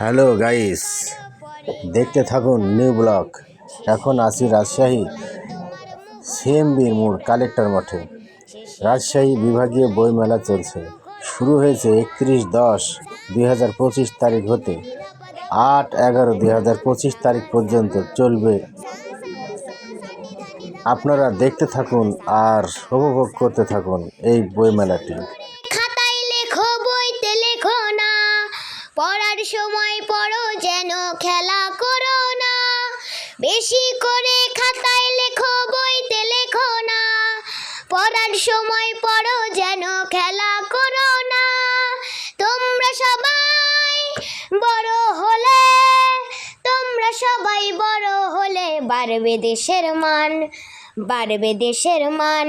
Hello guys দেখতে থাকুন new block এখন আছি রাজশাহী সিএমবির মোড় কালেক্টর মাঠে। রাজশাহী বিভাগীয় বইমেলা চলছে। শুরু হয়েছে একত্রিশ দশ দুই হাজার পঁচিশ তারিখ হতে। আট এগারো দুই হাজার পঁচিশ তারিখ পর্যন্ত চলবে। আপনারা দেখতে থাকুন আর উপভোগ করতে থাকুন এই বইমেলাটি। পড়ার সময় পড়ো, যেন খেলা করো না। বেশি করে খাতায় লেখো, বইতে লেখো না। পড়ার সময় পড়ো, যেন খেলা করো না। তোমরা সবাই বড় হলে, তোমরা সবাই বড় হলে বাড়বে দেশের মান। বাড়বে দেশের মান।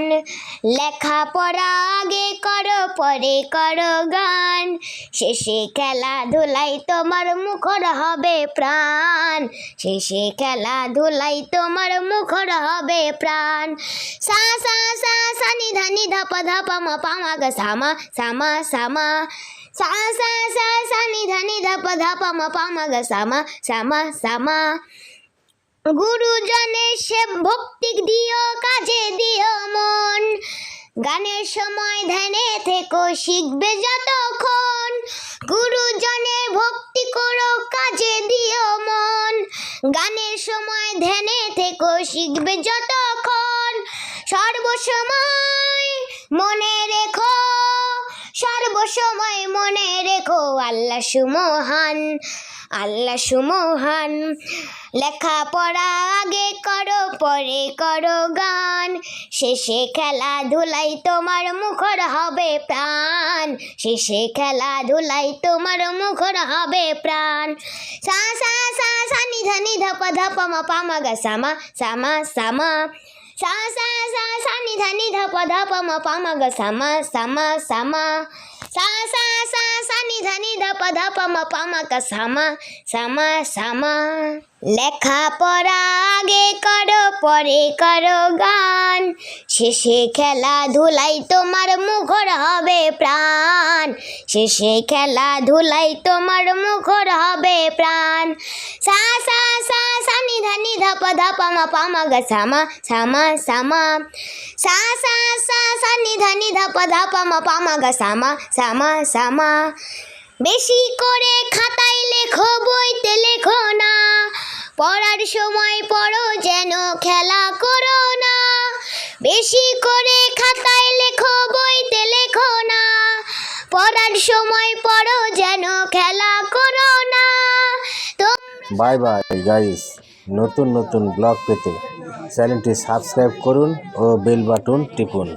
লেখাপড়া আগে করো, পরে করো গান। শেষে খেলাধুলাই তোমার মুখর হবে প্রাণ। শেষে খেলাধুলাই তোমার মুখর হবে প্রাণ। সা সা সা সা, নি, ধা নি, ধা, পা ধা, পা, মা পা, মা, গা, সা সা সা সা সা সা সা, নি, ধা নি, ধা, পা ধা, পা, মা, পা গা, সা, মা সা মা সা, মা। গুরুজনের সে ভক্তি দিও, কাজে দিও মন। গানের সময় ধ্যানে থেকো, শিখবে যতক্ষণ। গুরুজনের ভক্তি করো, কাজে দিও মন। গানের সময় ধ্যানে থেকো, শিখবে যতক্ষণ। সর্বসময় মনে রেখো, সর্বসময় মনে রেখো আল্লাহ সুমহান। আল্লাহ সুমহান। লেখাপড়া আগে করো, পরে করো গান। শেষে খেলাধুলাই তোমার মুখর হবে প্রাণ। শেষে খেলাধুলাই তোমার মুখর হবে প্রাণ। সা সা সা সা নি ধা নি ধা পা ধা পা মা পা মা গা সা, মা সা, মা। সা সা সা সা নি ধা নি ধা পা ধা পা মা পা মা গা সা মা সা মা সা মা সা সা সা সা নি ধা নি ধা পা ধা পা মা পা মা গা সা মা সা মা সা মা লেখাপড়া আগে করো পরে করো গান শেষে খেলাধুলাই তোমার মুখর হবে প্রাণ। শেষে খেলাধুলাই তোমার মুখর হবে প্রাণ। সা সা সা সা নি ধা নি পা ধা পা মা পা মা গা সা মা সা মা সা মা সা সা সা সা নি ধা নি ধা পা ধা পা মা পা মা গা সা মা সা মা সা বেশি করে খাতায় লেখো, বইতে লেখো না। পড়ার সময় পড়ো, যেন খেলা করো না। বেশি করে খাতায় লেখো, বইতে লেখো না। পড়ার সময় পড়ো, যেন খেলা করো না। বাই বাই গাইস নতুন নতুন ব্লগ পেতে চ্যানেলটি সাবস্ক্রাইব করুন ও বেল বাটন টিপুন।